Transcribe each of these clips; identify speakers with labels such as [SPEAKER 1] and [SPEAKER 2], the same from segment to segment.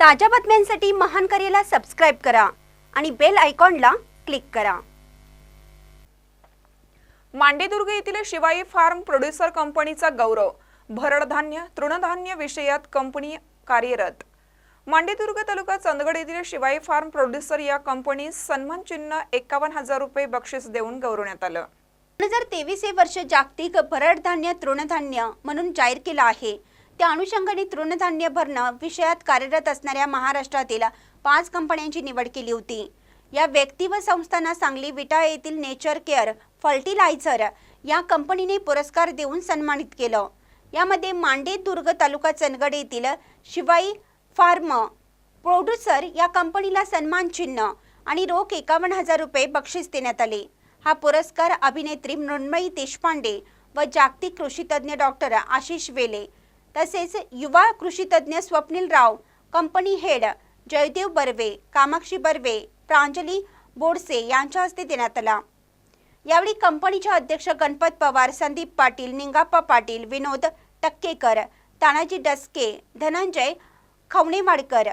[SPEAKER 1] ताज्या बातम्यांसाठी महान करेला सबस्क्राईब करा आणि बेल आयकॉनला क्लिक करा.
[SPEAKER 2] मांडेदुर्ग येथील शिवाई फार्म प्रोड्युसर कंपनीचा गौरव भरडधान्य तृणधान्य विषयात कंपनी कार्यरत. मांडेदुर्ग तालुका चंदगड येथील शिवाई फार्म प्रोड्युसर या कंपनीस सन्मान चिन्ह एकावन्न हजार रुपये बक्षीस देऊन गौरवण्यात आलं.
[SPEAKER 1] दोन हजार तेवीस हे वर्ष जागतिक भरडधान्य तृणधान्य म्हणून जाहीर केलं आहे. त्या अनुषंगाने तृणधान्य भरणं विषयात कार्यरत असणाऱ्या महाराष्ट्रातील पाच कंपन्यांची निवड केली होती. या व्यक्ती व संस्थांना सांगली विटा येथील नेचर केअर फर्टिलायझर या कंपनीने पुरस्कार देऊन सन्मानित केलं. यामध्ये मांडे दुर्ग तालुका चंदगड येथील शिवाई फार्म प्रोड्युसर या कंपनीला सन्मान चिन्ह आणि रोख एकावन्न हजार रुपये बक्षीस देण्यात आले. हा पुरस्कार अभिनेत्री मृण्मयी देशपांडे व जागतिक कृषीतज्ञ डॉक्टर आशिष वेले तसेच युवा कृषीतज्ञ स्वप्नील राव कंपनी हेड जयदेव बर्वे कामाक्षी बर्वे प्रांजली बोडसे यांच्या हस्ते देण्यात आला. यावेळी कंपनीचे अध्यक्ष गणपत पवार संदीप पाटील निंगाप्पा पाटील विनोद टक्केकर तानाजी डस्के धनंजय खवणेवाडकर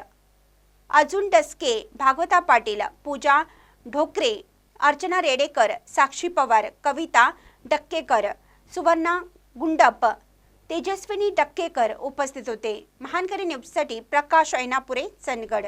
[SPEAKER 1] अजून डस्के भागवता पाटील पूजा ढोकरे अर्चना रेडेकर साक्षी पवार कविता डक्केकर सुवर्णा गुंडप तेजस्विनी डक्केकर उपस्थित होते. महानकरी न्यूजसाठी प्रकाश ऐनापुरे चंदगड.